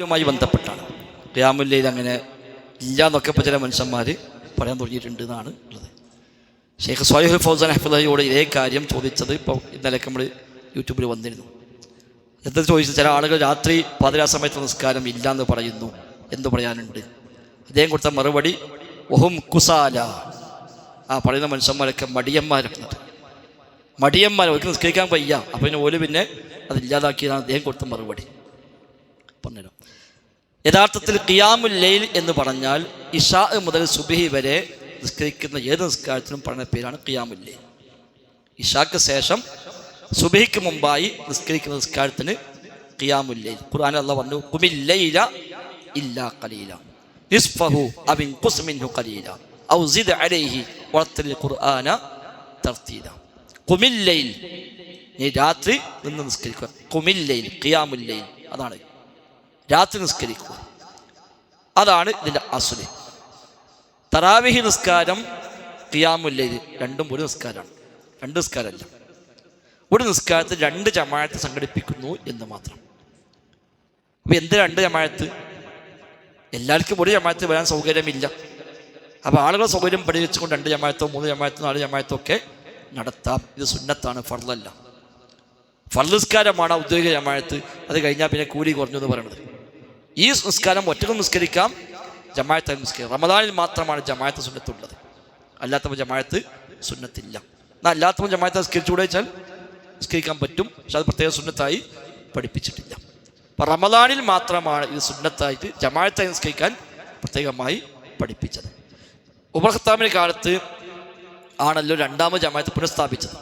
യുമായി ബന്ധപ്പെട്ടാണ്. ക്യാമുല്ലയിൽ അങ്ങനെ ഇല്ല എന്നൊക്കെ ഇപ്പോൾ ചില മനുഷ്യന്മാർ പറയാൻ തുടങ്ങിയിട്ടുണ്ട് എന്നാണ് ഉള്ളത്. ഷെയ്ഖ് സോയഹ് ഫൗസൻ അഹമ്മദയോട് ഇതേ കാര്യം ചോദിച്ചത് ഇപ്പോൾ ഇന്നലെയൊക്കെ നമ്മൾ യൂട്യൂബിൽ വന്നിരുന്നു. എന്ത് ചോദിച്ചത് ചില ആളുകൾ രാത്രി പാതിരാ സമയത്ത് നിസ്കാരം ഇല്ല എന്ന് പറയുന്നു എന്ന് പറയാനുണ്ട്. അദ്ദേഹം കൊടുത്ത മറുപടി ഒഹും കുസാല. ആ പറയുന്ന മനുഷ്യന്മാരൊക്കെ മടിയന്മാരാണ്. മടിയന്മാർ അവർക്ക് നിസ്കരിക്കാൻ വയ്യ. അപ്പം പിന്നെ ഓൽ പിന്നെ അത് ഇല്ലാതാക്കിയതാണ് അദ്ദേഹം കൊടുത്ത മറുപടി. പറഞ്ഞുതരാം. യഥാർത്ഥത്തിൽ ഖിയാമുൽ ലൈൽ എന്ന് പറഞ്ഞാൽ ഇഷാ മുതൽ സുബിഹി വരെ നിസ്കരിക്കുന്ന ഏത് നിസ്കാരത്തിനും പറഞ്ഞ പേരാണ് ഖിയാമുൽ ലൈൽ. ഇഷാക്ക് ശേഷം സുബഹിക്ക് മുമ്പായി നിസ്കരിക്കുന്ന നിസ്കാരത്തിന് ഖിയാമുൽ ലൈൽ. ഖുർആൻ അല്ല പറഞ്ഞു കുമില്ലൈല ഇല്ലാ കലീല നിസ്ഫഹു അബിൻ കുസ്മിൻഹു കലീല ഔ സിദ് അലൈഹി വളത്തിൽ ഖുർആന തർത്തീല. കുമില്ലൈൽ നീ രാത്രി നിന്ന് നിസ്കരിക്കുക. കുമില്ലൈൽ ഖിയാമുല്ലൈൽ അതാണ് രാത്രി നിസ്കരിക്കുക. അതാണ് ഇതിന്റെ അസുലി തറാവിഹി നിസ്കാരം ഖിയാമുല്ലൈൽ രണ്ടും ഒരു നിസ്കാരമാണ്. രണ്ട് നിസ്കാരമല്ല. ഒരു നിസ്കാരത്തിൽ രണ്ട് ജമാഴത്ത് സംഘടിപ്പിക്കുന്നു എന്ന് മാത്രം. അപ്പോൾ എന്ത് രണ്ട് ജമാഅത്ത്? എല്ലാവർക്കും ഒരു ജമാഅത്ത് വരാൻ സൗകര്യമില്ല. അപ്പോൾ ആളുകളെ സൗകര്യം പരിഹരിച്ചുകൊണ്ട് രണ്ട് ജമാഅത്തോ മൂന്ന് ജമാഅത്തോ നാല് ജമാഴത്തോ ഒക്കെ നടത്താം. ഇത് സുന്നത്താണ് ഫർലല്ല ഫർനിസ്കാരമാണ് ഔദ്യോഗിക ജമാഅത്ത്. അത് കഴിഞ്ഞാൽ പിന്നെ കൂലി കുറഞ്ഞു എന്ന് പറയുന്നത്. ഈ നിസ്കാരം ഒറ്റയ്ക്ക് നിസ്കരിക്കാം. ജമായത്ത് നിസ്കരിക്കാം റമദാനിൽ മാത്രമാണ് ജമായത്ത് സുന്നത്തുള്ളത്. അല്ലാത്തപ്പോൾ ജമായത്ത് സുന്നത്തില്ല. എന്നാൽ അല്ലാത്തപ്പോൾ ജമായത്ത് നിസ്കരിച്ചുകൂടെ വെച്ചാൽ നിസ്കരിക്കാൻ പറ്റും. പക്ഷെ അത് പ്രത്യേക സുന്നത്തായി പഠിപ്പിച്ചിട്ടില്ല. അപ്പം റമദാനിൽ മാത്രമാണ് ഇത് സുന്നത്തായിട്ട് ജമായത്തായി നിസ്കരിക്കാൻ പ്രത്യേകമായി പഠിപ്പിച്ചത്. ഉമർ ഖത്താമിന്റെ കാലത്ത് ആണല്ലോ രണ്ടാമത് ജമായത്ത് പുനഃസ്ഥാപിച്ചത്.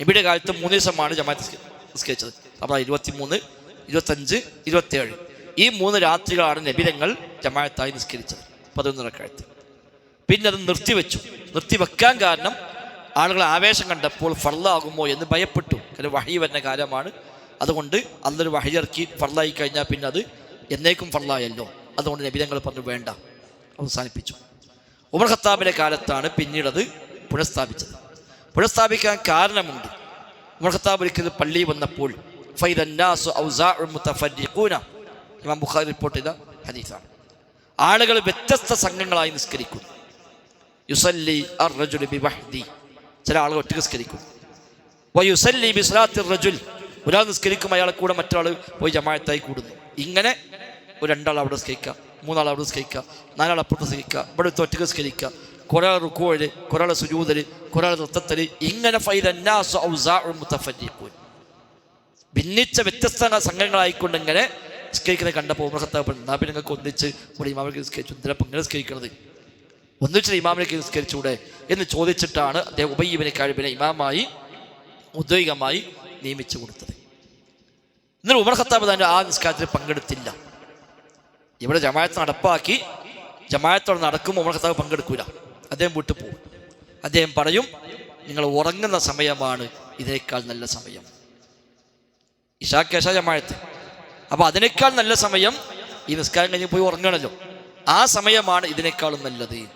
നബിയുടെ കാലത്ത് മൂന്ന് ദിവസമാണ് ജമായത്ത് നിസ്ക- നിസ്കരിച്ചത്. അപ്പോൾ ഇരുപത്തി മൂന്ന് ഇരുപത്തഞ്ച് ഇരുപത്തേഴ് ഈ മൂന്ന് രാത്രികളാണ് നബിതങ്ങൾ ജമാഅത്തായി നിസ്കരിച്ചത്. പതിനൊന്നര കാലത്ത് പിന്നെ അത് നിർത്തിവെച്ചു. നിർത്തിവെക്കാൻ കാരണം ആളുകൾ ആവേശം കണ്ടപ്പോൾ ഫർലാകുമോ എന്ന് ഭയപ്പെട്ടു. കാരണം വഹി വരുന്ന കാലമാണ് അതുകൊണ്ട് അന്നൊരു വഹി ഇറക്കി ഫർലായി കഴിഞ്ഞാൽ പിന്നെ അത് എന്നേക്കും ഫർലായല്ലോ അതുകൊണ്ട് നബിതങ്ങൾ പറഞ്ഞു വേണ്ട. അവസാനിപ്പിച്ചു. ഉമർ ഖത്താബിന്റെ കാലത്താണ് പിന്നീടത് പുനഃസ്ഥാപിച്ചത്. പുനഃസ്ഥാപിക്കാൻ കാരണമുണ്ട്. ഉമർ ഖത്താബ് ഒരിക്കൽ പള്ളി വന്നപ്പോൾ ഫൈദന്നാസു ഔസാഉ മുതഫരിഖൂന ഇമാം ബുഖാരി റിപ്പോർട്ട് ചെയ്ത ഹദീസാണ്. ആളുകൾ വ്യത്യസ്ത സംഘങ്ങളായി നിസ്കരിക്കുന്നു. യുസല്ലി അർ ബി വഹ്ദി ചില ആളുകൾ ഒറ്റ നിസ്കരിക്കും വയുസല്ലി ബിസ്ലാത്തി റജുൽ. ഒരാൾ നിസ്കരിക്കും അയാളെ കൂടെ മറ്റൊരാൾ പോയി ജമായത്തായി കൂടുന്നു. ഇങ്ങനെ ഒരു രണ്ടാൾ അവിടെ നിസ്കരിക്കുക മൂന്നാൾ അവിടെ നിസ്കരിക്കുക നാലാൾ അപ്പുറത്ത് നിസ്കരിക്കുക ഇവിടെ ഒറ്റ നിസ്കരിക്കുക. കുറേ റുക്കോഴ് കുറേ സുജൂതൽ കുറേ നൃത്തത്തിൽ. ഇങ്ങനെ ഭിന്നിച്ച വ്യത്യസ്ത സംഘങ്ങളായിക്കൊണ്ട് ഇങ്ങനെ നിസ്കരിക്കുന്നത് കണ്ടപ്പോൾ ഉമർഹത്താവ് എന്നാ പിന്നെ നിങ്ങൾക്ക് ഒന്നിച്ച് ഇവിടെ ഇമാമിലേക്ക് നിസ്കരിച്ചു. എന്തിനാ ഇങ്ങനെ നിസ്കരിക്കുന്നത് ഒന്നിച്ച് ഇമാമിലേക്ക് നിസ്കരിച്ചൂടെ? എന്ന് ചോദിച്ചിട്ടാണ് അദ്ദേഹം ഉബയ്യബിനെ കഴിവിനെ ഇമാമായി ഉദ്യോഗികമായി നിയമിച്ചു കൊടുത്തത്. എന്നാൽ ഉമർ ഖത്താബ് തന്നെ ആ നിസ്കാരത്തിൽ പങ്കെടുത്തില്ല. ഇവിടെ ജമായത്ത് നടപ്പാക്കി ജമായത്തോടെ നടക്കുമ്പോൾ ഉമർ ഖത്താബ് പങ്കെടുക്കൂല. അദ്ദേഹം വിട്ടു പോകും. അദ്ദേഹം പറയും നിങ്ങൾ ഉറങ്ങുന്ന സമയമാണ് ഇതിനേക്കാൾ നല്ല സമയം. ഇഷാക്കേശ ജമാഅത്ത്. അപ്പോൾ അതിനേക്കാൾ നല്ല സമയം ഈ നിസ്കാരം കഴിഞ്ഞ് പോയി ഉറങ്ങണല്ലോ. ആ സമയമാണ് ഇതിനേക്കാളും നല്ലത്.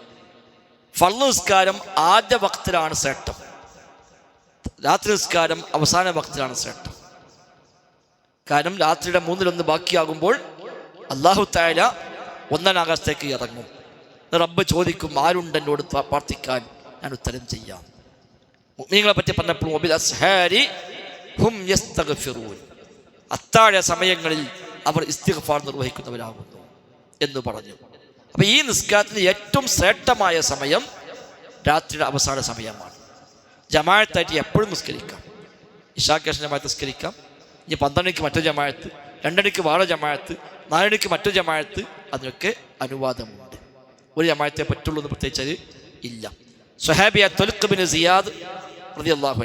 ഫള്ളു നിസ്കാരം ആദ്യ ഭക്തരാണ് ശ്രേഷ്ഠം. രാത്രി നിസ്കാരം അവസാന ഭക്തരാണ് ശ്രേഷ്ഠം. കാരണം രാത്രിയുടെ മൂന്നിലൊന്ന് ബാക്കിയാകുമ്പോൾ അള്ളാഹു തായാല ഒന്നാം ആകാശത്തേക്ക് ഇറങ്ങും. റബ്ബ് ചോദിക്കും ആരുണ്ട് എന്നോട് പ്രാർത്ഥിക്കാൻ ഞാൻ ഉത്തരം ചെയ്യാം. നിങ്ങളെ പറ്റി പറഞ്ഞപ്പോൾ അത്താഴ സമയങ്ങളിൽ അവർ ഇസ്തിഗ്ഫാർ നിർവഹിക്കുന്നവരാകുന്നു എന്ന് പറഞ്ഞു. അപ്പോൾ ഈ നിസ്കാരത്തിന് ഏറ്റവും ശ്രേഷ്ഠമായ സമയം രാത്രിയുടെ അവസാന സമയമാണ്. ജമായത്തായിട്ട് എപ്പോഴും നിസ്കരിക്കാം. ഇഷാക്കേഷൻ ജമായത്ത് നിസ്കരിക്കാം. ഇനി പന്ത്രണ്ടിക്ക് മറ്റൊരു ജമാഅത്ത് രണ്ടണിക്ക് വാഴ ജമാഅത്ത് നാലണിക്ക് മറ്റൊരു ജമാഅത്ത് അതിനൊക്കെ അനുവാദമുണ്ട്. ഒരു ജമാഅത്തെ പറ്റുള്ളൂ എന്ന് പ്രത്യേകിച്ചത് ഇല്ല. സുഹാബിയ തൊലുക്കബിന് സിയാദ് അള്ളാഹു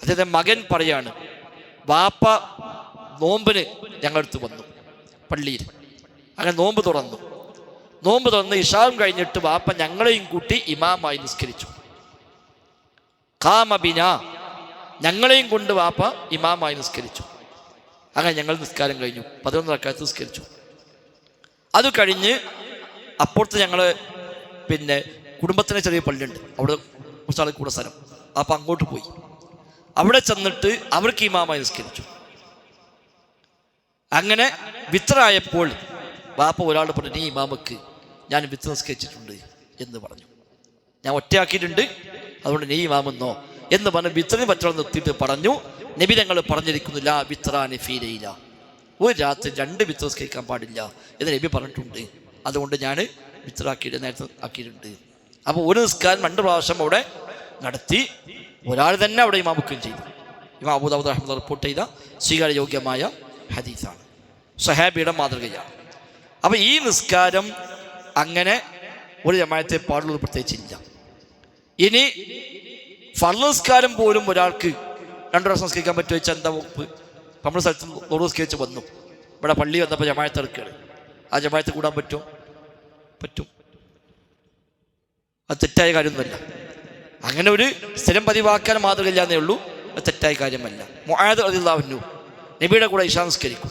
അദ്ദേഹത്തെ മകൻ പറയാണ് വാപ്പ നോമ്പിന് ഞങ്ങളടുത്ത് വന്നു പള്ളിയിൽ. അങ്ങനെ നോമ്പ് തുറന്നു. നോമ്പ് തുറന്ന് ഇഷാവും കഴിഞ്ഞിട്ട് വാപ്പ ഞങ്ങളെയും കൂട്ടി ഇമാമായി നിസ്കരിച്ചു. കാമബിന ഞങ്ങളെയും കൊണ്ട് വാപ്പ ഇമാമായി നിസ്കരിച്ചു. അങ്ങനെ ഞങ്ങൾ നിസ്കാരം കഴിഞ്ഞു പതിനൊന്ന് റക്കാത്ത് നിസ്കരിച്ചു. അത് കഴിഞ്ഞ് അപ്പുറത്ത് ഞങ്ങൾ പിന്നെ കുടുംബത്തിന് ചെറിയ പള്ളിയുണ്ട്. അവിടെ കുറച്ചാൾ കൂടെ സ്ഥലം. അപ്പം അങ്ങോട്ട് പോയി. അവിടെ ചെന്നിട്ട് അവർക്ക് ഇമാമായി നിസ്കരിച്ചു. അങ്ങനെ വിത്രായപ്പോൾ വാപ്പ ഒരാൾ പറഞ്ഞു നീ ഇമാമക്ക് ഞാൻ വിത്ത് നിസ്കരിച്ചിട്ടുണ്ട് എന്ന് പറഞ്ഞു. ഞാൻ ഒറ്റയാക്കിയിട്ടുണ്ട് അതുകൊണ്ട് നീ ഇമാമെന്നോ? എന്ന് പറഞ്ഞ് വിത്തറിന് പറ്റുള്ള നിർത്തിയിട്ട് പറഞ്ഞു നബി ഞങ്ങൾ പറഞ്ഞിരിക്കുന്നില്ല വിത്രാന് ഫീലയില്ല ഒരു രാത്രി രണ്ട് വിത്ത് നിസ്കരിക്കാൻ പാടില്ല എന്ന് നബി പറഞ്ഞിട്ടുണ്ട്. അതുകൊണ്ട് ഞാൻ വിത്രാക്കിയിട്ട് നേരത്തെ ആക്കിയിട്ടുണ്ട്. അപ്പോൾ ഒരു നിസ്കാരം രണ്ട് പ്രാവശ്യം അവിടെ നടത്തി ഒരാൾ തന്നെ അവിടെ ഇമാമുക്കുകയും ചെയ്തു. ഇമാം അബൂദാബുദ് അഹമ്മദ് റിപ്പോർട്ട് ചെയ്ത സ്വീകാര്യയോഗ്യമായ ഹദീസാണ്. സഹാബിയുടെ മാതൃകയാണ്. അപ്പോൾ ഈ നിസ്കാരം അങ്ങനെ ഒരു ജമായത്തെ പാടുള്ളത് പ്രത്യേകിച്ചില്ല. ഇനി ഫർൾ നിസ്കാരം പോലും ഒരാൾക്ക് രണ്ടു പ്രാവശ്യം നിസ്കരിക്കാൻ പറ്റുമോ വെച്ചാൽ എന്താ വകുപ്പ്? നമ്മുടെ സ്ഥലത്ത് നൂറ് നിസ്കരിച്ച് വന്നു. ഇവിടെ പള്ളി വന്നപ്പോൾ ജമായത്ത് ഇറക്കുകയാണ് ആ ജമായത്ത് കൂടാൻ പറ്റുമോ? പറ്റും. അത് തെറ്റായ കാര്യമൊന്നുമല്ല. അങ്ങനെ ഒരു സ്ഥിരം പതിവാക്കാൻ മാതൃകയില്ല എന്നേ ഉള്ളൂ. അത് തെറ്റായ കാര്യമല്ല. മുആദ് അലിള്ളാഹുന്നു നബിയുടെ കൂടെ ഇഷാ നിസ്കരിക്കും.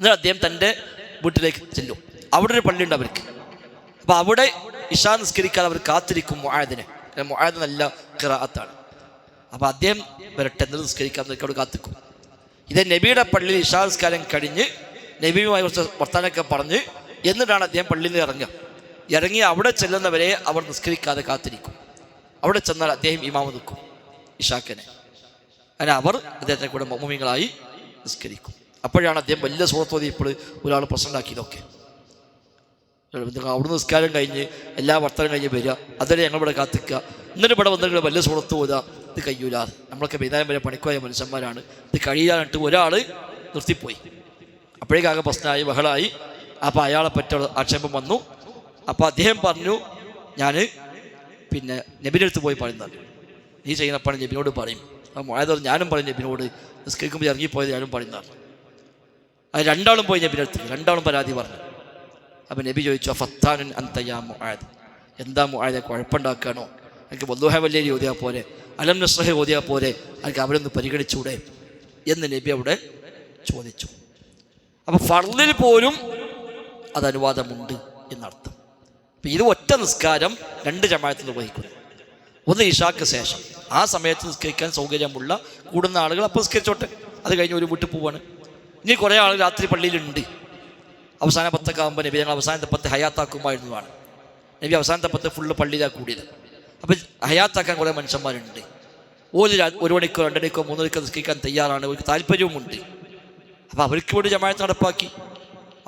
എന്നിട്ട് അദ്ദേഹം തന്റെ വീട്ടിലേക്ക് ചെല്ലും. അവിടെ ഒരു പള്ളിയുണ്ട് അവർക്ക്. അപ്പോൾ അവിടെ ഇഷാ നിസ്കരിക്കാൻ അവർ കാത്തിരിക്കും മുആദിനെ. മുആദ് നല്ല കിറാത്താണ് അപ്പോൾ അദ്ദേഹം വരട്ടെ എന്നിട്ട് നിസ്കരിക്കാൻ അവിടെ കാത്തിക്കും ഇത് നബിയുടെ പള്ളിയിൽ ഇഷാ നിസ്കാരം കഴിഞ്ഞ് നബിയുമായി കുറച്ച് വർത്താനൊക്കെ പറഞ്ഞ് എന്നിട്ടാണ് അദ്ദേഹം പള്ളിയിൽ നിന്ന് ഇറങ്ങുക. ഇറങ്ങി അവിടെ ചെല്ലുന്നവരെ അവർ നിസ്കരിക്കാതെ കാത്തിരിക്കും. അവിടെ ചെന്നാൽ അദ്ദേഹം ഇമാമ നിൽക്കും ഇഷാക്കനെ. അങ്ങനെ അവർ അദ്ദേഹത്തെ കൂടെ മമ്മിങ്ങളായി നിസ്കരിക്കും. അപ്പോഴാണ് അദ്ദേഹം വലിയ സുഹൃത്തോതി ഇപ്പോൾ ഒരാൾ പ്രശ്നമാക്കിയതൊക്കെ നിങ്ങൾ അവിടുന്ന് നിസ്കാരം കഴിഞ്ഞ് എല്ലാ വർത്തനം കഴിഞ്ഞ് വരിക അതുവരെ ഞങ്ങൾ ഇവിടെ കാത്തിക്കുക. എന്നിട്ട് ഇവിടെ വന്നിട്ട് വലിയ സുഹൃത്ത് പോതാ ഇത് കഴിയൂല നമ്മളൊക്കെ വൈകുന്നേരം വരെ പണിക്കുപോയ മനുഷ്യന്മാരാണ്. ഇത് കഴിയാനായിട്ട് ഒരാൾ നിർത്തിപ്പോയി. അപ്പോഴേക്കാകെ പ്രശ്നമായി ബഹളായി അപ്പോൾ അയാളെ പറ്റുള്ള ആക്ഷേപം വന്നു. അപ്പോൾ അദ്ദേഹം പറഞ്ഞു ഞാൻ പിന്നെ നബിന്റെ അടുത്ത് പോയി പറയുന്നത് നീ ചെയ്യുന്ന പണി നബിനോട് പറയും. അപ്പോൾ ഞാനും പറഞ്ഞു നബിനോട് നിസ്കരിക്കുമ്പോൾ ഇറങ്ങിപ്പോയത് ഞാനും പറയുന്നതാണ് അത് രണ്ടാളും പോയി നബിന്റെ അടുത്ത് രണ്ടാളും പരാതി പറഞ്ഞു. അപ്പം നബി ചോദിച്ചു ഫത്താനുൻ അന്തയാ മുആദ്? എന്താ മുആദെ? കുഴപ്പമുണ്ടാക്കുകയാണോ എനിക്ക് വല്ലുഹ വല്ലേരി ഓതിയാൽ പോലെ അലം നസ്രഹ ഓതിയാൽ പോലെ എനിക്ക് അവരെ ഒന്ന് പരിഗണിച്ചൂടെ? എന്ന് നബി അവിടെ ചോദിച്ചു. അപ്പം ഫർലിൽ പോലും അത് അനുവാദമുണ്ട് എന്നർത്ഥം. ഇത് ഒറ്റ നിസ്കാരം രണ്ട് ജമായത്തിൽ നിർവഹിക്കുന്നു. ഒന്ന് ഇഷാക്ക് ശേഷം. ആ സമയത്ത് നിസ്കരിക്കാൻ സൗകര്യമുള്ള കൂടുന്ന ആളുകൾ അപ്പോൾ നിസ്കരിച്ചോട്ടെ. അത് കഴിഞ്ഞ് ഒരു വീട്ടിൽ പോവാണ്. ഇനി കുറേ ആളുകൾ രാത്രി പള്ളിയിലുണ്ട്. അവസാന പത്തൊക്കെ ആകുമ്പോൾ നബി ഞങ്ങൾ അവസാനത്തെ പത്ത് ഹയാത്താക്കുമായിരുന്നതാണ്. നബി അവസാനത്തെ പത്ത് ഫുള്ള് പള്ളിയിലാണ് കൂടിയത്. അപ്പം ഹയാത്താക്കാൻ കുറേ മനുഷ്യന്മാരുണ്ട്. ഒരു ഒരു മണിക്കോ രണ്ട് മണിക്കോ മൂന്ന് മണിക്കോ നിസ്കരിക്കാൻ തയ്യാറാണ്. അവർക്ക് താല്പര്യവുമുണ്ട്. അപ്പോൾ അവർക്ക് വേണ്ടി ജമായത്ത് നടപ്പാക്കി.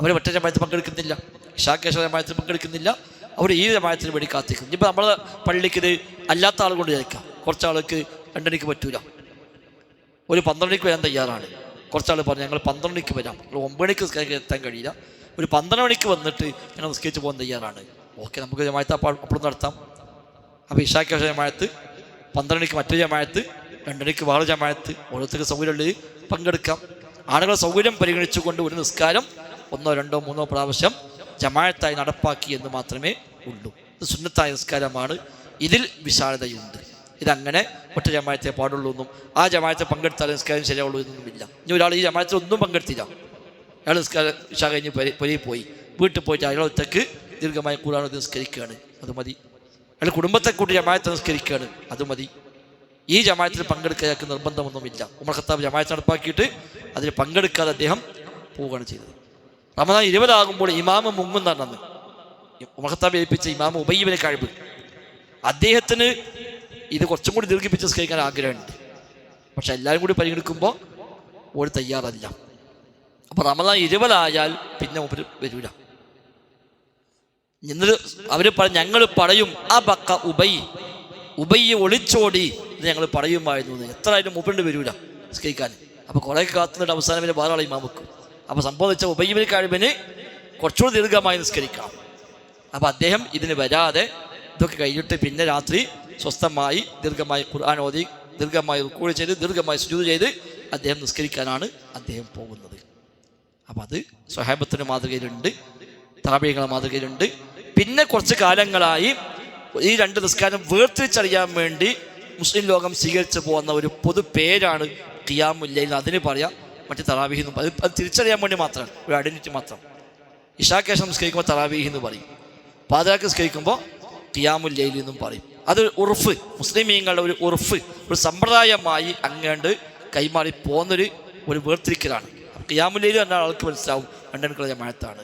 അവർ മറ്റേ ജമായത്ത് പങ്കെടുക്കുന്നില്ല. ഇഷാക്കേശ ജമായത്തിൽ പങ്കെടുക്കുന്നില്ല. അവർ ഈ ജമായത്തിന് വേണ്ടി കാത്തിക്കും ഇപ്പം നമ്മൾ പള്ളിക്ക് ഇത് അല്ലാത്ത ആൾ കൊണ്ട് ചേർക്കാം കുറച്ച് ആൾക്ക് രണ്ടണിക്ക് പറ്റൂല. ഒരു പന്ത്രണ്ടിക്ക് വരാൻ തയ്യാറാണ്. കുറച്ചാൾ പറഞ്ഞു ഞങ്ങൾ പന്ത്രണ്ടിക്ക് വരാം. ഒമ്പണിക്ക് എത്താൻ കഴിയില്ല. ഒരു പന്ത്രണ്ട് മണിക്ക് വന്നിട്ട് ഞങ്ങൾ നിസ്കരിച്ച് പോകാൻ തയ്യാറാണ്. ഓക്കെ നമുക്ക് ജമായത്ത് അപ്പോഴും നടത്താം. അപ്പോൾ ഇഷാക്കേഷ ജമായത്ത് പന്ത്രണ്ടിക്ക് മറ്റൊരു ജമായത്ത് രണ്ടണിക്ക് വാൾ ജമായത്ത് ഓരോരുത്തർക്ക് സൗകര്യമുള്ളത് പങ്കെടുക്കാം. ആളുകളെ സൗകര്യം പരിഗണിച്ചുകൊണ്ട് ഒരു നിസ്കാരം ഒന്നോ രണ്ടോ മൂന്നോ പ്രാവശ്യം ജമായത്തായി നടപ്പാക്കി എന്ന് മാത്രമേ ഉള്ളൂ. ഇത് സുന്നത്തായ നിസ്കാരമാണ്. ഇതിൽ വിശാലതയുണ്ട്. ഇതങ്ങനെ ഒറ്റ ജമായത്തെ പാടുള്ളൂ എന്നും ആ ജമായത്തെ പങ്കെടുത്താൽ നിസ്കാരം ശരിയാവുള്ളൂ എന്നൊന്നുമില്ല ഇനി ഒരാൾ ഈ ജമായത്തിൽ ഒന്നും പങ്കെടുത്തില്ല. അയാൾ നിസ്കാരം ഇഷ കഴിഞ്ഞ് പരി പൊരിയിൽ പോയി. വീട്ടിൽ പോയിട്ട് അയാൾ ഒറ്റയ്ക്ക് ദീർഘമായി കൂടാതെ നിസ്കരിക്കുകയാണ്. അത് മതി. അയാൾ കുടുംബത്തെ കൂട്ടി ജമായത്ത് നിസ്കരിക്കുകയാണ്. അത് മതി. ഈ ജമായത്തിൽ പങ്കെടുക്കാൻ അയാൾക്ക് നിർബന്ധമൊന്നുമില്ല. ഉമർ ഖത്താബ് ജമായത്ത് നടപ്പാക്കിയിട്ട് അതിൽ പങ്കെടുക്കാതെ അദ്ദേഹം പോവുകയാണ് ചെയ്തത്. റമദാൻ ഇരുപതാകുമ്പോൾ ഇമാമ മുങ്ങുന്നതാണ് മഹത്താബ് ഏൽപ്പിച്ച ഇമാമ ഉബയ്യബിനെ കഴിവ്. അദ്ദേഹത്തിന് ഇത് കുറച്ചും കൂടി ദീർഘിപ്പിച്ച് സ്കരിക്കാൻ ആഗ്രഹമുണ്ട്. പക്ഷെ എല്ലാവരും കൂടി പരിഗണിക്കുമ്പോൾ ഒരു തയ്യാറല്ല. അപ്പോൾ റമദാൻ ഇരുപതായാൽ പിന്നെ ഒരു വരൂല. എന്നിട്ട് അവർ ഞങ്ങൾ പറയും ആ ബക്ക ഉബൈ. ഉബൈ ഒളിച്ചോടി എന്ന് ഞങ്ങൾ പറയുമായിരുന്നു. എത്ര ആയാലും മുപ്പണ്ട് വരൂല നിസ്കരിക്കാൻ. അപ്പോൾ കുറേ കാത്തുനിന്നിട്ട് അവസാനം വരെ വേറെ വെക്കും. അപ്പോൾ സംഭവിച്ച ഉപയോഗ കഴിവിന് കുറച്ചുകൂടി ദീർഘമായി നിസ്കരിക്കാം. അപ്പോൾ അദ്ദേഹം ഇതിന് വരാതെ ഇതൊക്കെ കഴിഞ്ഞിട്ട് പിന്നെ രാത്രി സ്വസ്ഥമായി ദീർഘമായി ഖുർആൻ ഓതി ദീർഘമായി ഉൾക്കൂടി ചെയ്ത് ദീർഘമായി സുജൂത് ചെയ്ത് അദ്ദേഹം നിസ്കരിക്കാനാണ് അദ്ദേഹം പോകുന്നത്. അപ്പം അത് സ്വഹാബത്തിന് മാതൃകയിലുണ്ട് താപീയങ്ങളെ മാതൃകയിലുണ്ട്. പിന്നെ കുറച്ച് കാലങ്ങളായി ഈ രണ്ട് നിസ്കാരം വേർതിരിച്ചറിയാൻ വേണ്ടി മുസ്ലിം ലോകം സ്വീകരിച്ചു പോകുന്ന ഒരു പൊതു പേരാണ് ഖിയാമുല്ലയിൽ അതിന് പറയാം മറ്റ് തറാവീഹ് എന്ന് പറയും. അത് തിരിച്ചറിയാൻ വേണ്ടി മാത്രം ഒരു ഐഡന്റിറ്റി മാത്രം. ഇഷാക്കേശം നിസ്കരിക്കുമ്പോൾ തറാവീഹ് എന്ന് പറയും. പാതിരാക്ക് നിസ്കരിക്കുമ്പോൾ ലൈലി എന്നും പറയും. അത് ഉറുഫ് മുസ്ലിമീങ്ങളുടെ ഒരു ഉറുഫ് ഒരു സമ്പ്രദായമായി അങ്ങേണ്ട് കൈമാറി പോകുന്നൊരു ഒരു വേർതിരിക്കലാണ്. ഖിയാമുല്ലയിൽ എന്ന ആൾക്ക് മനസ്സിലാവും രണ്ടണിക്കുള്ള ജമായത്താണ്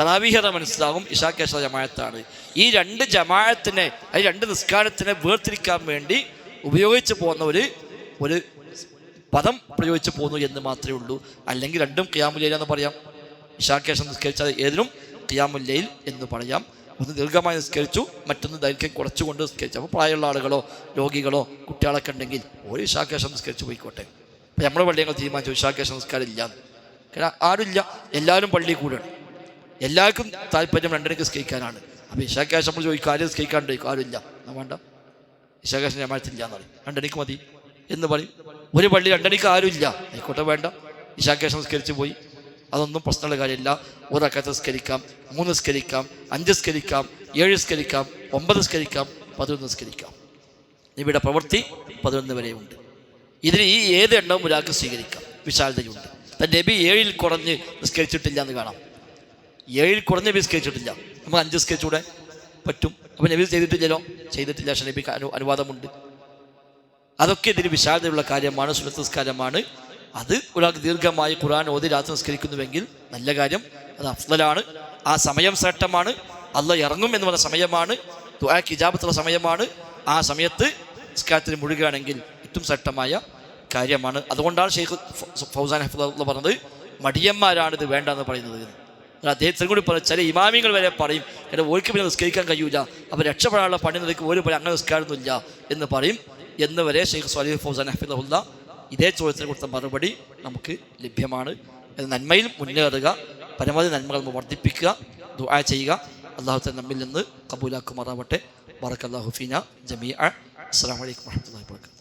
തറാവീഹത മനസ്സിലാവും ഇഷാക്കേശ ജമാഅത്താണ്. ഈ രണ്ട് ജമാഅത്തിനെ ഈ രണ്ട് നിസ്കാരത്തിനെ വേർതിരിക്കാൻ വേണ്ടി ഉപയോഗിച്ച് പോകുന്ന ഒരു ഒരു പദം പ്രയോഗിച്ച് പോകുന്നു എന്ന് മാത്രമേ ഉള്ളൂ. അല്ലെങ്കിൽ രണ്ടും ഖിയാമുല്ലയിൽ എന്ന് പറയാം. ഇഷാക്കേഷം നിസ്കരിച്ചാൽ ഏതിനും ക്യാമുല്ലയിൽ എന്ന് പറയാം. ഒന്ന് ദീർഘമായി നിസ്കരിച്ചു മറ്റൊന്ന് ദൈർഘ്യം കുറച്ചുകൊണ്ട് നിസ്കരിച്ചു. അപ്പോൾ പ്രായമുള്ള ആളുകളോ രോഗികളോ കുട്ടികളൊക്കെ ഉണ്ടെങ്കിൽ ഒരു ഇഷാക്കേഷം നിസ്കരിച്ചു പോയിക്കോട്ടെ. അപ്പം നമ്മുടെ പള്ളികൾ തീരുമാനിച്ചു ഇഷാക്കേഷം നിസ്കാരം ഇല്ല കാരണം ആരുമില്ല എല്ലാവരും പള്ളി കൂടെയാണ് എല്ലാവർക്കും താല്പര്യം രണ്ടരക്ക് നിസ്കരിക്കാനാണ്. അപ്പോൾ ഇഷാക്കേഷം നമ്മൾ ചോദിക്കും ആരും നിസ്കരിക്കാണ്ട് ചോദിക്കും ആരുമില്ല. എന്നാ വേണ്ട. ഞാൻ മാറ്റില്ല എന്ന് പറയും. മതി എന്ന് പറയും. ഒരു പള്ളി രണ്ടരക്ക് ആരുമില്ല. ആയിക്കോട്ടെ വേണ്ട. ഇഷാക്കേശം സംസ്കരിച്ച് പോയി. അതൊന്നും പ്രശ്നമുള്ള കാര്യമില്ല. ഒരക്കത്ത് സ്കരിക്കാം മൂന്ന് സ്കരിക്കാം അഞ്ച് സ്കരിക്കാം ഏഴ് സ്കരിക്കാം ഒമ്പത് സ്കരിക്കാം പതിനൊന്ന് സ്കരിക്കാം ഇവിടെ പ്രവൃത്തി പതിനൊന്ന് വരെയുണ്ട്. ഇതിന് ഈ ഏത് എണ്ണവും ഒരാൾക്ക് സ്വീകരിക്കാം. വിശാലതയുണ്ട്. തന്റെ നബി ഏഴിൽ കുറഞ്ഞ് നിസ്കരിച്ചിട്ടില്ല എന്ന് കാണാം. ഏഴിൽ കുറഞ്ഞ് നബി സ്കരിച്ചിട്ടില്ല നമുക്ക് അഞ്ച് സ്കരിച്ചൂടെ പറ്റും. അപ്പം നബി ചെയ്തിട്ടില്ലല്ലോ? ചെയ്തിട്ടില്ല. പക്ഷേ അനു അനുവാദമുണ്ട്. അതൊക്കെ ഇതിന് വിശാലതയുള്ള കാര്യമാണ് സുന്നത്ത് നിസ്കാരമാണ് അത് ഒരാൾക്ക് ദീർഘമായി ഖുറാൻ ഓതി രാത്രി നിസ്കരിക്കുന്നുവെങ്കിൽ നല്ല കാര്യം അത് അഫ്സലാണ് ആ സമയം ശ്രേഷ്ഠമാണ്. അല്ല ഇറങ്ങും എന്ന് പറഞ്ഞ സമയമാണ്. ദുആക്ക് ഇജാബത്തുള്ള സമയമാണ്. ആ സമയത്ത് നിസ്കാരത്തിന് മുഴുകുകയാണെങ്കിൽ ഏറ്റവും ശ്രേഷ്ഠമായ കാര്യമാണ്. അതുകൊണ്ടാണ് ഷെയ്ഖ് ഫൗസാൻ അഹ് പറഞ്ഞത് മടിയന്മാരാണ് ഇത് വേണ്ടെന്ന് പറയുന്നത് അദ്ദേഹത്തിനും കൂടി പറയും ചില ഇമാമികൾ വരെ പറയും എന്റെ ഓർക്ക് പിന്നെ നിസ്കരിക്കാൻ കഴിയൂല. അപ്പോൾ രക്ഷപ്പെടാനുള്ള പണി നിൽക്കും ഒരു പണി അങ്ങനെ നിസ്കാരമൊന്നുമില്ല എന്ന് പറയും. എന്ന് വരെ ഷെയ്ഖ് സ്വാലി ഫൗസാൻ ഹഫിദുല്ല ഇതേ ചോദ്യത്തിന് കൊടുത്ത മറുപടി നമുക്ക് ലഭ്യമാണ്. നന്മയിൽ മുന്നേറുക പരമാവധി നന്മകൾ വർദ്ധിപ്പിക്കുക ദുആ ചെയ്യുക. അള്ളാഹു തന്നെ നമ്മിൽ നിന്ന് കബൂലാക്കുമാറാവട്ടെ. ബറക്കല്ലാഹു ഫീന ജമീഅ. അസ്സലാമു അലൈക്കും വറഹ്മത്തുള്ളാഹി വബറകാതുഹു.